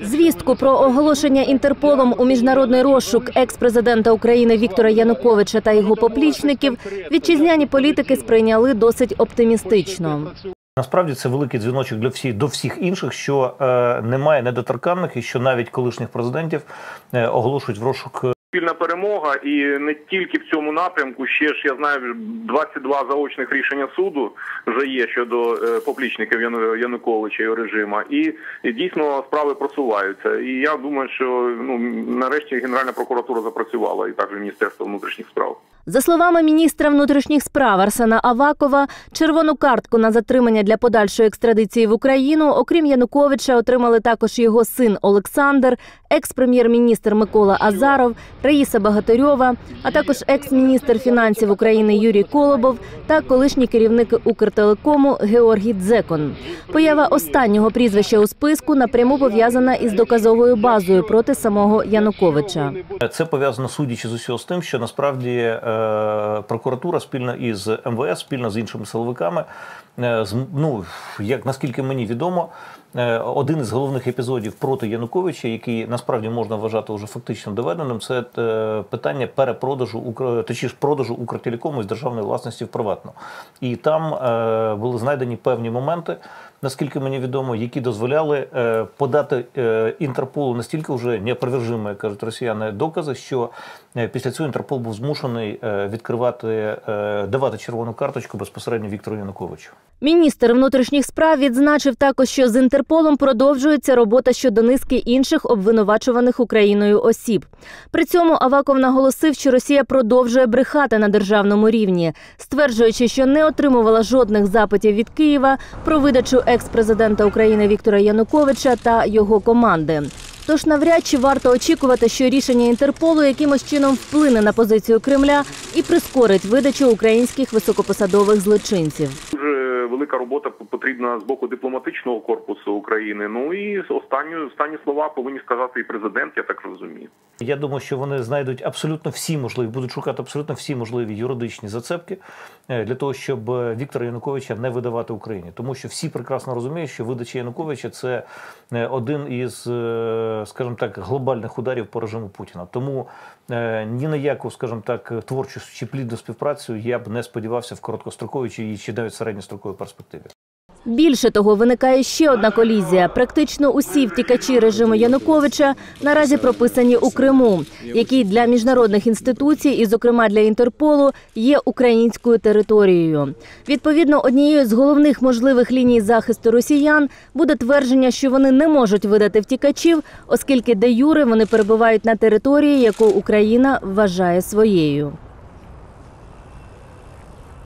Звістку про оголошення Інтерполом у міжнародний розшук екс-президента України Віктора Януковича та його поплічників вітчизняні політики сприйняли досить оптимістично. Насправді це великий дзвіночок для всіх до всіх інших, що е, немає недоторканних і що навіть колишніх президентів е, оголошують в розшук е, спільна перемога, і не тільки в цьому напрямку. Ще ж я знаю, 22 заочних рішення суду вже є щодо е, поплічників Яну- Януковича і режима, і, і дійсно справи просуваються. І я думаю, що ну нарешті Генеральна прокуратура запрацювала, і також Міністерство внутрішніх справ. За словами міністра внутрішніх справ Арсена Авакова, червону картку на затримання для подальшої екстрадиції в Україну, окрім Януковича, отримали також його син Олександр, екс-прем'єр-міністр Микола Азаров, Раїса Багатирьова, а також екс-міністр фінансів України Юрій Колобов та колишній керівник Укртелекому Георгій Дзекон. Поява останнього прізвища у списку напряму пов'язана із доказовою базою проти самого Януковича. Це пов'язано судячи з усього з тим, що насправді е, прокуратура спільно із МВС, спільно з іншими силовиками, е, ну як наскільки мені відомо, е, один із головних епізодів проти Януковича, який насправді можна вважати вже фактично доведеним, це е, питання перепродажу точніше продажу Укртелекому з державної власності в приватну. І там е, були знайдені певні моменти. Наскільки мені відомо, які дозволяли е, подати е, Інтерполу настільки вже неопровержимо, як кажуть росіяни, докази, що е, після цього Інтерпол був змушений відкривати, давати червону карточку безпосередньо Віктору Януковичу. Міністр внутрішніх справ відзначив також, що з Інтерполом продовжується робота щодо низки інших обвинувачуваних Україною осіб. При цьому Аваков наголосив, що Росія продовжує брехати на державному рівні, стверджуючи, що не отримувала жодних запитів від Києва про видачу екс-президента України Віктора Януковича та його команди. Тож навряд чи варто очікувати, що рішення Інтерполу якимось чином вплине на позицію Кремля і прискорить видачу українських високопосадових злочинців. Велика робота потрібна з боку дипломатичного корпусу України. Ну і останні останні слова повинні сказати і президент. Я так розумію. Я думаю, що вони знайдуть абсолютно всі можливі, будуть шукати абсолютно всі можливі юридичні зацепки е, для того, щоб е, Віктора Януковича не видавати Україні, тому що всі прекрасно розуміють, що видача Януковича це е, один із, скажімо так, глобальних ударів по режиму Путіна. Тому ні на яку, скажімо так, творчу чи плідну співпрацю я б не сподівався в короткостроковій чи навіть середньостроковій перспективі. Більше того, виникає ще одна колізія. Практично усі втікачі режиму Януковича наразі прописані у Криму, який для міжнародних інституцій, і, зокрема для Інтерполу, є українською територією. Відповідно, однією з головних можливих ліній захисту росіян буде твердження, що вони не можуть видати втікачів, оскільки де юре вони перебувають на території, яку Україна вважає своєю.